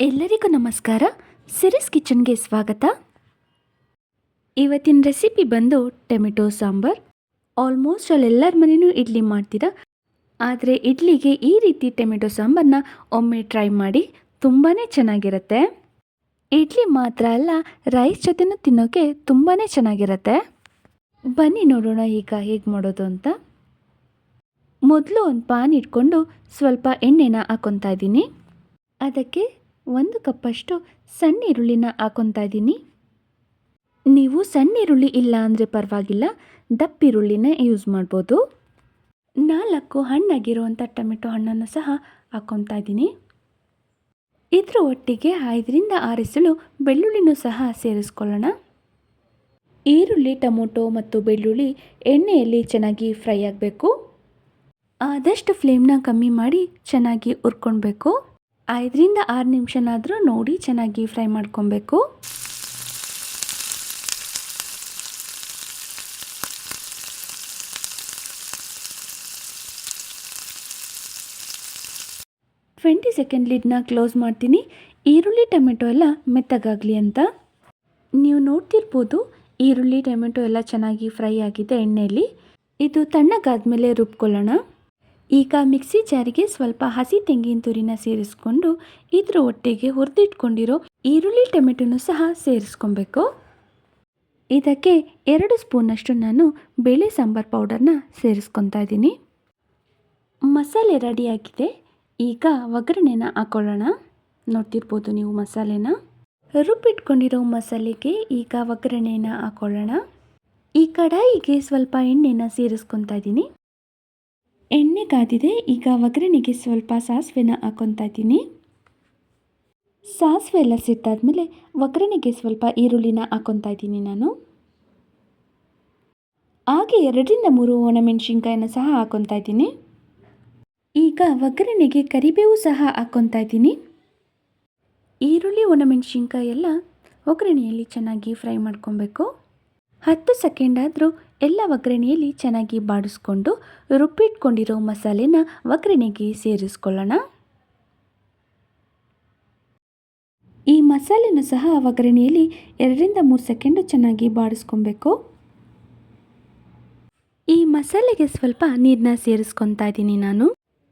ಎಲ್ಲರಿಗೂ ನಮಸ್ಕಾರ. ಸಿರಿಸ್ ಕಿಚನ್ಗೆ ಸ್ವಾಗತ. ಇವತ್ತಿನ ರೆಸಿಪಿ ಬಂದು ಟೊಮೆಟೊ ಸಾಂಬಾರ್. ಆಲ್ಮೋಸ್ಟ್ ಅಲ್ಲೆಲ್ಲರ ಮನೇನೂ ಇಡ್ಲಿ ಮಾಡ್ತೀರಾ. ಆದರೆ ಇಡ್ಲಿಗೆ ಈ ರೀತಿ ಟೊಮೆಟೊ ಸಾಂಬಾರನ್ನ ಒಮ್ಮೆ ಟ್ರೈ ಮಾಡಿ ತುಂಬಾ ಚೆನ್ನಾಗಿರುತ್ತೆ. ಇಡ್ಲಿ ಮಾತ್ರ ಅಲ್ಲ, ರೈಸ್ ಜೊತೆನೂ ತಿನ್ನೋಕ್ಕೆ ತುಂಬಾ ಚೆನ್ನಾಗಿರುತ್ತೆ. ಬನ್ನಿ ನೋಡೋಣ ಈಗ ಹೇಗೆ ಮಾಡೋದು ಅಂತ. ಮೊದಲು ಒಂದು ಪಾನ್ ಇಟ್ಕೊಂಡು ಸ್ವಲ್ಪ ಎಣ್ಣೆನ ಹಾಕೊತಾ ಇದ್ದೀನಿ. ಅದಕ್ಕೆ ಒಂದು ಕಪ್ಪಷ್ಟು ಸಣ್ಣ ಈರುಳ್ಳಿನ ಹಾಕೊತಾ ಇದ್ದೀನಿ. ನೀವು ಸಣ್ಣ ಈರುಳ್ಳಿ ಇಲ್ಲ ಅಂದರೆ ಪರವಾಗಿಲ್ಲ ದಪ್ಪ ಈರುಳ್ಳಿನ ಯೂಸ್ ಮಾಡ್ಬೋದು. ನಾಲ್ಕು ಹಣ್ಣಾಗಿರುವಂಥ ಟೊಮೆಟೊ ಹಣ್ಣನ್ನು ಸಹ ಹಾಕ್ಕೊತಾ ಇದ್ದೀನಿ. ಇದರ ಒಟ್ಟಿಗೆ ಐದರಿಂದ ಆರಿಸಲು ಬೆಳ್ಳುಳ್ಳಿನೂ ಸಹ ಸೇರಿಸ್ಕೊಳ್ಳೋಣ. ಈರುಳ್ಳಿ, ಟೊಮೊಟೊ ಮತ್ತು ಬೆಳ್ಳುಳ್ಳಿ ಎಣ್ಣೆಯಲ್ಲಿ ಚೆನ್ನಾಗಿ ಫ್ರೈ ಆಗಬೇಕು. ಆದಷ್ಟು ಫ್ಲೇಮ್ನ ಕಮ್ಮಿ ಮಾಡಿ ಚೆನ್ನಾಗಿ ಹುರ್ಕೊಳ್ಬೇಕು. ಐದರಿಂದ ಆರು ನಿಮಿಷನಾದರೂ ನೋಡಿ ಚೆನ್ನಾಗಿ ಫ್ರೈ ಮಾಡ್ಕೊಬೇಕು. ಟ್ವೆಂಟಿ ಸೆಕೆಂಡ್ ಲಿಡ್ನ ಕ್ಲೋಸ್ ಮಾಡ್ತೀನಿ. ಈರುಳ್ಳಿ, ಟೊಮೆಟೊ ಎಲ್ಲ ಮೆತ್ತಗಾಗಲಿ ಅಂತ. ನೀವು ನೋಡ್ತಿರ್ಬೋದು, ಈರುಳ್ಳಿ, ಟೊಮೆಟೊ ಎಲ್ಲ ಚೆನ್ನಾಗಿ ಫ್ರೈ ಆಗಿದೆ ಎಣ್ಣೆಯಲ್ಲಿ ಇದು ತಣ್ಣಗಾದ ಮೇಲೆ ರುಬ್ಕೊಳ್ಳೋಣ. ಈಗ ಮಿಕ್ಸಿ ಜಾರಿಗೆ ಸ್ವಲ್ಪ ಹಸಿ ತೆಂಗಿನ ತುರಿನ ಸೇರಿಸ್ಕೊಂಡು ಇದ್ರ ಒಟ್ಟಿಗೆ ಹುರಿದಿಟ್ಕೊಂಡಿರೋ ಈರುಳ್ಳಿ ಟೊಮೆಟೊನು ಸಹ ಸೇರಿಸ್ಕೊಬೇಕು. ಇದಕ್ಕೆ ಎರಡು ಸ್ಪೂನಷ್ಟು ನಾನು ಬೇಳೆ ಸಾಂಬಾರು ಪೌಡರ್ನ ಸೇರಿಸ್ಕೊತಾ ಇದ್ದೀನಿ. ಮಸಾಲೆ ರೆಡಿಯಾಗಿದೆ. ಈಗ ಒಗ್ಗರಣೆನ ಹಾಕೊಳ್ಳೋಣ. ನೋಡ್ತಿರ್ಬೋದು ನೀವು ಮಸಾಲೆನ. ರುಬ್ಬಿಟ್ಕೊಂಡಿರೋ ಮಸಾಲೆಗೆ ಈಗ ಒಗ್ಗರಣೆನ ಹಾಕೊಳ್ಳೋಣ. ಈ ಕಡಾಯಿಗೆ ಸ್ವಲ್ಪ ಎಣ್ಣೆನ ಸೇರಿಸ್ಕೊತಾ ಇದ್ದೀನಿ. ಎಣ್ಣೆ ಕಾದಿದೆ, ಈಗ ಒಗ್ಗರಣೆಗೆ ಸ್ವಲ್ಪ ಸಾಸಿವೆನ ಹಾಕೊತಾ ಇದ್ದೀನಿ. ಸಾಸಿವೆ ಎಲ್ಲ ಸಿಟ್ಟಾದಮೇಲೆ ಒಗ್ಗರಣೆಗೆ ಸ್ವಲ್ಪ ಈರುಳ್ಳಿನ ಹಾಕೊತಾ ಇದ್ದೀನಿ ನಾನು. ಹಾಗೆ ಎರಡರಿಂದ ಮೂರು ಒಣಮೆಣಸಿನ್ಕಾಯನ್ನು ಸಹ ಹಾಕೊತಾ ಇದ್ದೀನಿ. ಈಗ ಒಗ್ಗರಣೆಗೆ ಕರಿಬೇವು ಸಹ ಹಾಕ್ಕೊತಾ ಇದ್ದೀನಿ. ಈರುಳ್ಳಿ ಒಣಮೆಣಸಿನ್ಕಾಯಿ ಎಲ್ಲ ಒಗ್ಗರಣೆಯಲ್ಲಿ ಚೆನ್ನಾಗಿ ಫ್ರೈ ಮಾಡ್ಕೊಬೇಕು. ಹತ್ತು ಸೆಕೆಂಡ್ ಆದರೂ ಎಲ್ಲ ಒಗ್ಗರಣೆಯಲ್ಲಿ ಚೆನ್ನಾಗಿ ಬಾಡಿಸ್ಕೊಂಡು ರುಬ್ಬಿಟ್ಕೊಂಡಿರೋ ಮಸಾಲೆನ ಒಗ್ಗರಣೆಗೆ ಸೇರಿಸ್ಕೊಳ್ಳೋಣ. ಈ ಮಸಾಲೆನೂ ಸಹ ಒಗ್ಗರಣೆಯಲ್ಲಿ ಎರಡರಿಂದ ಮೂರು ಸೆಕೆಂಡು ಚೆನ್ನಾಗಿ ಬಾಡಿಸ್ಕೊಬೇಕು. ಈ ಮಸಾಲೆಗೆ ಸ್ವಲ್ಪ ನೀರನ್ನ ಸೇರಿಸ್ಕೊತಾ ಇದ್ದೀನಿ ನಾನು.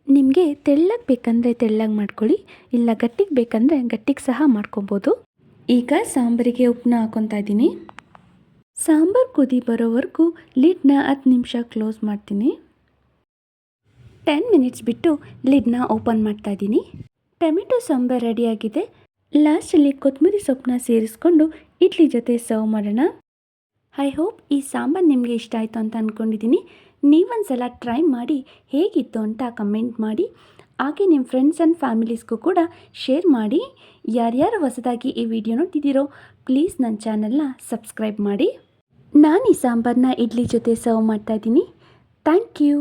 ನಿಮಗೆ ತೆಳ್ಳಗೆ ಬೇಕಂದರೆ ತೆಳ್ಳಗೆ ಮಾಡ್ಕೊಳ್ಳಿ, ಇಲ್ಲ ಗಟ್ಟಿಗೆ ಬೇಕಂದರೆ ಗಟ್ಟಿಗೆ ಸಹ ಮಾಡ್ಕೊಬೋದು. ಈಗ ಸಾಂಬಾರಿಗೆ ಉಪ್ಪನ್ನ ಹಾಕೊತಾ ಇದ್ದೀನಿ. ಸಾಂಬಾರು ಕುದಿ ಬರೋವರೆಗೂ ಲಿಡ್ನ ಹತ್ತು ನಿಮಿಷ ಕ್ಲೋಸ್ ಮಾಡ್ತೀನಿ. ಟೆನ್ ಮಿನಿಟ್ಸ್ ಬಿಟ್ಟು ಲಿಡ್ನ ಓಪನ್ ಮಾಡ್ತಾ ಇದ್ದೀನಿ. ಟೊಮೆಟೊ ಸಾಂಬಾರು ರೆಡಿಯಾಗಿದೆ. ಲಾಸ್ಟಲ್ಲಿ ಕೊತ್ತಂಬರಿ ಸೊಪ್ಪನ್ನ ಸೇರಿಸ್ಕೊಂಡು ಇಡ್ಲಿ ಜೊತೆ ಸರ್ವ್ ಮಾಡೋಣ. ಐ ಹೋಪ್ ಈ ಸಾಂಬಾರು ನಿಮಗೆ ಇಷ್ಟ ಆಯಿತು ಅಂತ ಅಂದ್ಕೊಂಡಿದ್ದೀನಿ ನೀವೊಂದ್ಸಲ ಟ್ರೈ ಮಾಡಿ ಹೇಗಿತ್ತು ಅಂತ ಕಮೆಂಟ್ ಮಾಡಿ. ಹಾಗೆ ನಿಮ್ಮ ಫ್ರೆಂಡ್ಸ್ ಆ್ಯಂಡ್ ಫ್ಯಾಮಿಲೀಸ್ಗೂ ಕೂಡ ಶೇರ್ ಮಾಡಿ. ಯಾರ್ಯಾರು ಹೊಸದಾಗಿ ಈ ವಿಡಿಯೋ ನೋಡ್ತಿದ್ದೀರೋ, ಪ್ಲೀಸ್ ನನ್ನ ಚಾನಲ್ನ ಸಬ್ಸ್ಕ್ರೈಬ್ ಮಾಡಿ. ನಾನು ಈ ಸಾಂಬಾರನ್ನ ಇಡ್ಲಿ ಜೊತೆ ಸರ್ವ್ ಮಾಡ್ತಾ ಮಾಡ್ತಾಯಿದ್ದೀನಿ ಥ್ಯಾಂಕ್ ಯು